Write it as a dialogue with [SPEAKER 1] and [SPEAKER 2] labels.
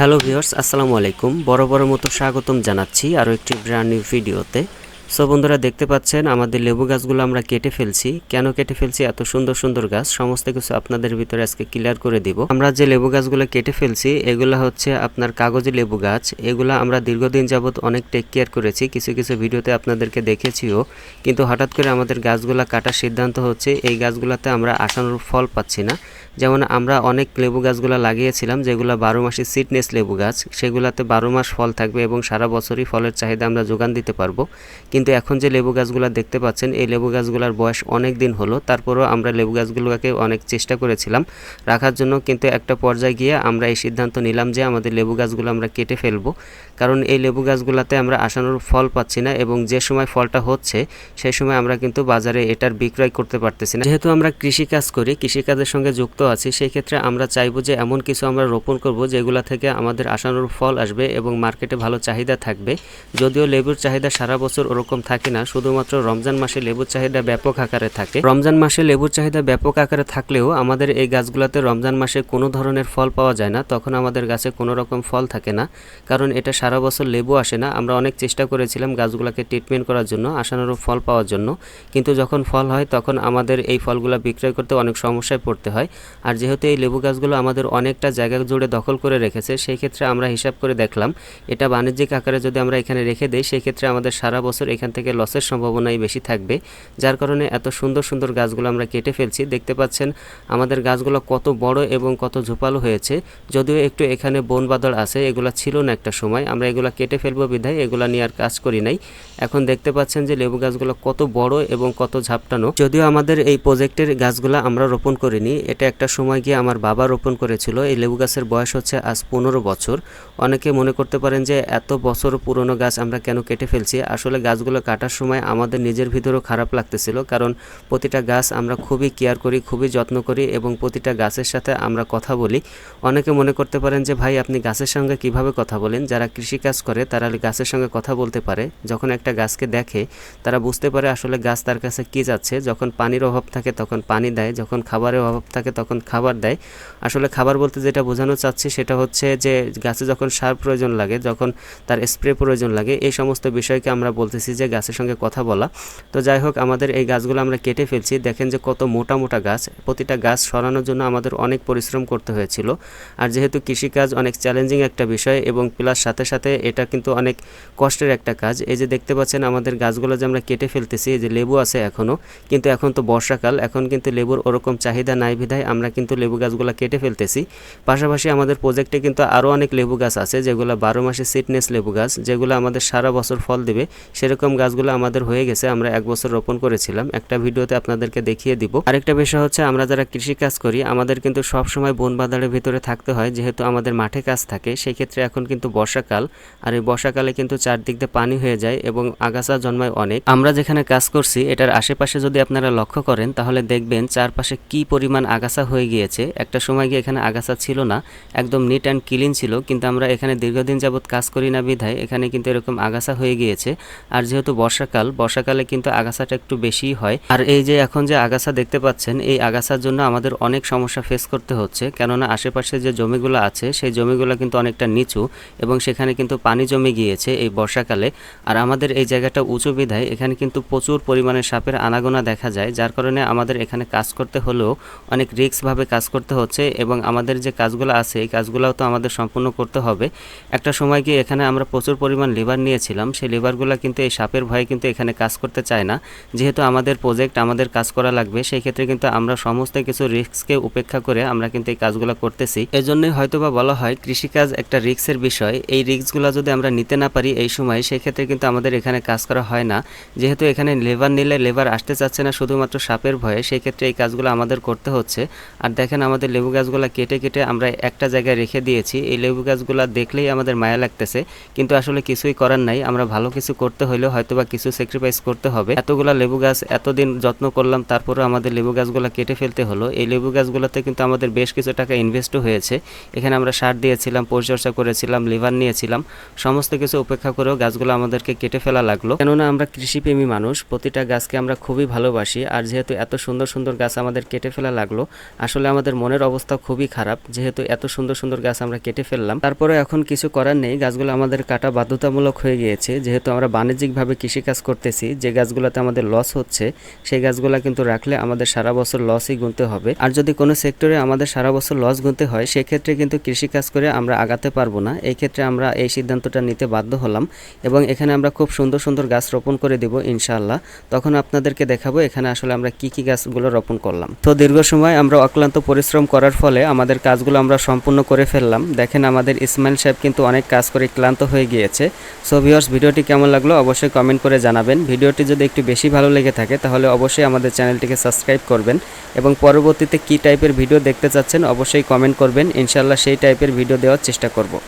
[SPEAKER 1] Hello viewers, আসসালামু আলাইকুম। বড় বড় মতো স্বাগতম জানাচ্ছি আরও একটি ব্র্যান্ড নিউ ভিডিওতে সো বন্ধুরা, দেখতে পাচ্ছেন, আমাদের লেবু গাছগুলো আমরা কেটে ফেলছি। কেন কেটে ফেলছি? এত সুন্দর সুন্দর গাছ, সমস্ত কিছু আপনাদের ভিতরে আজকে ক্লিয়ার করে দিব। আমরা যে লেবু গাছগুলো কেটে ফেলছি, এগুলো হচ্ছে আপনার কাগজি লেবু গাছ। এগুলো আমরা দীর্ঘদিন যাবত অনেক টেক কেয়ার করেছি, কিছু কিছু ভিডিওতে আপনাদেরকে দেখেছিও। কিন্তু হঠাৎ করে আমাদের গাছগুলো কাটার সিদ্ধান্ত হচ্ছে, এই গাছগুলোতে আমরা আশানুরূপ ফল পাচ্ছি না। যেমন আমরা অনেক লেবু গাছগুলো লাগিয়েছিলাম, যেগুলো বারো মাসে সিটনেস লেবু গাছ, সেগুলোতে বারো মাস ফল থাকবে এবং সারা বছরই ফলের চাহিদা আমরা যোগান দিতে পারব। কিন্তু এখন যে লেবু গাছগুলো দেখতে পাচ্ছেন, এই লেবু গাছগুলোর বয়স অনেক দিন হলো, তারপরেও আমরা লেবু গাছগুলোকে অনেক চেষ্টা করেছিলাম রাখার জন্য। কিন্তু একটা পর্যায়ে গিয়ে আমরা এই সিদ্ধান্ত নিলাম যে আমাদের লেবু গাছগুলো আমরা কেটে ফেলব। কারণ এই লেবু গাছগুলোতে আমরা আশানুরূপ ফল পাচ্ছি না এবং যে সময় ফলটা হচ্ছে, সেই সময় আমরা কিন্তু বাজারে এটার বিক্রয় করতে পারতেছি না। যেহেতু আমরা কৃষিকাজ করি, কৃষিকাজের সঙ্গে যুক্ত আছি সেই ক্ষেত্রে আমরা চাইব যে এমন কিছু আমরা রোপণ করব যেগুলো থেকে আমাদের আশানুরূপ ফল আসবে এবং মার্কেটে ভালো চাহিদা থাকবে। যদিও লেবুর চাহিদা সারা বছর ওরকম থাকে না, শুধুমাত্র রমজান মাসে লেবুর চাহিদা ব্যাপক আকারে থাকে। রমজান মাসে লেবুর চাহিদা ব্যাপক আকারে থাকলেও আমাদের এই গাছগুলোতে রমজান মাসে কোনো ধরনের ফল পাওয়া যায় না, তখন আমাদের গাছে কোনো রকম ফল থাকে না। কারণ এটা সারা বছর লেবু আসে না, আমরা অনেক চেষ্টা করেছিলাম গাছগুলোকে ট্রিটমেন্ট করার জন্য, আশানুরূপ ফল পাওয়ার জন্য। কিন্তু যখন ফল হয়, তখন আমাদের এই ফলগুলো বিক্রয় করতে অনেক সমস্যায় পড়তে হয়। আর যেহেতু এই লেবু গাছগুলো আমাদের অনেকটা জায়গা জুড়ে দখল করে রেখেছে, সেই ক্ষেত্রে আমরা হিসাব করে দেখলাম, এটা বাণিজ্যিক আকারে যদি আমরা এখানে রেখে দিই, সেই ক্ষেত্রে আমাদের সারা বছর এখান থেকে লসের সম্ভাবনাই বেশি থাকবে, যার কারণে এত সুন্দর সুন্দর গাছগুলো আমরা কেটে ফেলছি। দেখতে পাচ্ছেন, আমাদের গাছগুলো কত বড় এবং কত ঝোপালো হয়েছে। যদিও একটু এখানে বন বাদল আছে, এগুলো ছিল না একটা সময়, আমরা এগুলো কেটে ফেলব বিধায় এগুলো নিয়ে আর কাজ করি নাই। এখন দেখতে পাচ্ছেন যে লেবু গাছগুলো কত বড় এবং কত ঝাপটানো। যদিও আমাদের এই প্রজেক্টের গাছগুলো আমরা রোপণ করিনি, এটা একটা সময় গিয়ে আমার বাবা রোপণ করেছিল। এই লেবু গাছের বয়স হচ্ছে আজ পনেরো বছর। অনেকে মনে করতে পারেন যে এত বছর পুরনো গাছ আমরা কেন কেটে ফেলছি? আসলে গাছগুলো কাটার সময় আমাদের নিজের ভিতরেও খারাপ লাগতেছিল, কারণ প্রতিটা গাছ আমরা খুবই কেয়ার করি, খুবই যত্ন করি এবং প্রতিটা গাছের সাথে আমরা কথা বলি। অনেকে মনে করতে পারেন যে, ভাই, আপনি গাছের সঙ্গে কীভাবে কথা বলেন? যারা কৃষিকাজ করে, তারা গাছের সঙ্গে কথা বলতে পারে। যখন একটা গাছকে দেখে, তারা বুঝতে পারে আসলে গাছ তার কাছে কী যাচ্ছে। যখন পানির অভাব থাকে, তখন পানি দেয়। যখন খাবারের অভাব থাকে, তখন খাবার দেয়, আসলে খাবার বলতে যেটা বোঝানো চাচ্ছি সেটা হচ্ছে যে গাছে যখন সার প্রয়োজন লাগে, যখন তার স্প্রে প্রয়োজন লাগে, এই সমস্ত বিষয়কে আমরা বলতেছি যে গাছের সঙ্গে কথা বলা। তো যাই হোক, আমাদের এই গাছগুলো আমরা কেটে ফেলছি। দেখেন যে কত মোটা মোটা গাছ। প্রতিটা গাছ সরানোর জন্য আমাদের অনেক পরিশ্রম করতে হয়েছিল। আর যেহেতু কৃষিকাজ অনেক চ্যালেঞ্জিং একটা বিষয় এবং প্লাস সাথে সাথে এটা কিন্তু অনেক কষ্টের একটা কাজ। এই যে দেখতে পাচ্ছেন, আমাদের গাছগুলো যে আমরা কেটে ফেলতেছি, এই যে লেবু আছে এখনও কিন্তু এখন তো বর্ষাকাল। এখন কিন্তু লেবুর ওরকম চাহিদা নাই বিধায় আমরা কিন্তু লেবু গাছগুলো কেটে ফেলতেছি। পাশাপাশি আমাদের প্রজেক্টে কিন্তু আরও অনেক লেবু গাছ আছে, যেগুলো বারো মাসে সিটনেস লেবু গাছ, যেগুলো আমাদের সারা বছর ফল দেবে। সেরকম গাছগুলো আমাদের হয়ে গেছে, আমরা এক বছর রোপণ করেছিলাম। একটা ভিডিওতে আপনাদেরকে দেখিয়ে দিব। আরেকটা বিষয় হচ্ছে, আমরা যারা কৃষি কাজ করি, আমাদের কিন্তু সব সময় বন বাজারের ভিতরে থাকতে হয়, যেহেতু আমাদের মাঠে কাজ থাকে। সেই ক্ষেত্রে এখন কিন্তু বর্ষাকাল, আর এই বর্ষাকালে কিন্তু চারদিক দিয়ে পানি হয়ে যায় এবং আগাছা জন্মায় অনেক। আমরা যেখানে কাজ করছি, এটার আশেপাশে যদি আপনারা লক্ষ্য করেন, তাহলে দেখবেন চারপাশে কি পরিমাণ আগাছা হয়ে গিয়েছে। একটা সময় গিয়ে এখানে আগাছা ছিল না, একদম নিট অ্যান্ড ক্লিন ছিল, কিন্তু আমরা এখানে দীর্ঘদিন যাবৎ কাজ করি না বিধায় এখানে কিন্তু এরকম আগাছা হয়ে গিয়েছে। আর যেহেতু বর্ষাকাল, বর্ষাকালে কিন্তু আগাছাটা একটু বেশিই হয়। আর এই যে এখন যে আগাছা দেখতে পাচ্ছেন, এই আগাছার জন্য আমাদের অনেক সমস্যা ফেস করতে হচ্ছে, কেননা আশেপাশে যে জমিগুলো আছে, সেই জমিগুলো কিন্তু অনেকটা নিচু এবং সেখানে কিন্তু পানি জমে গিয়েছে এই বর্ষাকালে। আর আমাদের এই জায়গাটা উঁচু বিধায় এখানে কিন্তু প্রচুর পরিমাণে সাপের আনাগোনা দেখা যায়, যার কারণে আমাদের এখানে কাজ করতে হলেও অনেক রিস্কভাবে কাজ করতে হচ্ছে এবং আমাদের যে কাজগুলো আছে, এই কাজগুলোও তো আমাদের সম্পূর্ণ করতে হবে। একটা সময় গিয়ে এখানে আমরা প্রচুর পরিমাণ লিভার নিয়েছিলাম। সেই লিভারগুলো কিন্তু এই সাপের ভয়ে কিন্তু এখানে কাজ করতে চায় না। যেহেতু আমাদের প্রজেক্ট আমাদের কাজ করা লাগবে, সেই ক্ষেত্রে কিন্তু আমরা সমস্ত কিছু রিস্ককে উপেক্ষা করে আমরা কিন্তু এই কাজগুলো করতেছি। এজন্যই হয়তোবা বলা হয় কৃষিকাজ একটা রিস্কের বিষয়। এই রিস্কগুলো যদি আমরা নিতে না পারি এই সময়, সেই ক্ষেত্রে কিন্তু আমাদের এখানে কাজ করা হয় না। যেহেতু এখানে লেবার নিলে লেবার আসতে চাচ্ছে না শুধুমাত্র সাপের ভয়ে, সেই ক্ষেত্রে এই কাজগুলো আমাদের করতে হচ্ছে। আর দেখেন আমাদের লেবু গাছগুলো কেটে কেটে আমরা একটা জায়গায় রেখে দিয়েছি। এই লেবু গাছগুলো দেখলেই আমাদের মায়া লাগতেছে। কিন্তু আসলে কিছুই করার নাই। আমরা ভালো কিছু করতে হলেও হয়তোবা কিছু স্যাক্রিফাইস করতে হবে। এতগুলা লেবু গাছ এতদিন যত্ন করলাম তারপরে আমাদের লেবু গাছগুলো কেটে ফেলতে হলো। এই লেবু গাছগুলোতে কিন্তু আমাদের বেশ কিছু টাকা ইনভেস্টও হয়েছে। এখানে আমরা সার দিয়েছিলাম, পরিচর্যা করেছিলাম, লিভার নিয়েছিলাম। সমস্ত কিছু উপেক্ষা করেও গাছগুলো আমাদেরকে কেটে ফেলা লাগল। কেননা আমরা কৃষিপ্রেমী মানুষ, প্রতিটা গাছকে আমরা খুবই ভালোবাসি। আর যেহেতু এত সুন্দর সুন্দর গাছ আমাদের কেটে ফেলা লাগল আসলে আমাদের মনের অবস্থা খুবই খারাপ, যেহেতু এত সুন্দর সুন্দর গাছ আমরা কেটে ফেললাম। তারপরে এখন কিছু করার নেই, গাছগুলো আমাদের কাটা বাধ্যতামূলক হয়ে গিয়েছে। যেহেতু আমরা বাণিজ্যিকভাবে কৃষিকাজ করতেছি, যে গাছগুলোতে আমাদের লস হচ্ছে, সেই গাছগুলো কিন্তু রাখলে আমাদের সারা বছর লসই গুনতে হবে। আর যদি কোনো সেক্টরে আমাদের সারা বছর লস গুনতে হয়, সেক্ষেত্রে কিন্তু কৃষিকাজ করে আমরা আগাতে পারব না। এই ক্ষেত্রে আমরা এই সিদ্ধান্তটা নিতে বাধ্য হলাম এবং এখানে আমরা খুব সুন্দর সুন্দর গাছ রোপণ করে দিব, ইনশাআল্লাহ। তখন আপনাদেরকে দেখাবো এখানে আসলে আমরা কি কি গাছগুলো রোপণ করলাম। তো দীর্ঘ সময় আমরা অক্লান্ত পরিশ্রম করার ফলে আমাদের কাজগুলো আমরা সম্পূর্ণ করে ফেললাম। দেখেন আমাদের ইসমাইল সাহেব কিন্তু অনেক কাজ করে ক্লান্ত হয়ে গিয়েছে। সো ভিউয়ার্স ভিডিওটি কেমন লাগল অবশ্যই কমেন্ট করে জানাবেন। ভিডিওটি যদি একটু বেশি ভালো লেগে থাকে, তাহলে অবশ্যই আমাদের চ্যানেলটিকে সাবস্ক্রাইব করবেন এবং পরবর্তীতে কী টাইপের ভিডিও দেখতে চাচ্ছেন অবশ্যই কমেন্ট করবেন। ইনশাল্লাহ সেই টাইপের ভিডিও দেওয়ার চেষ্টা করব।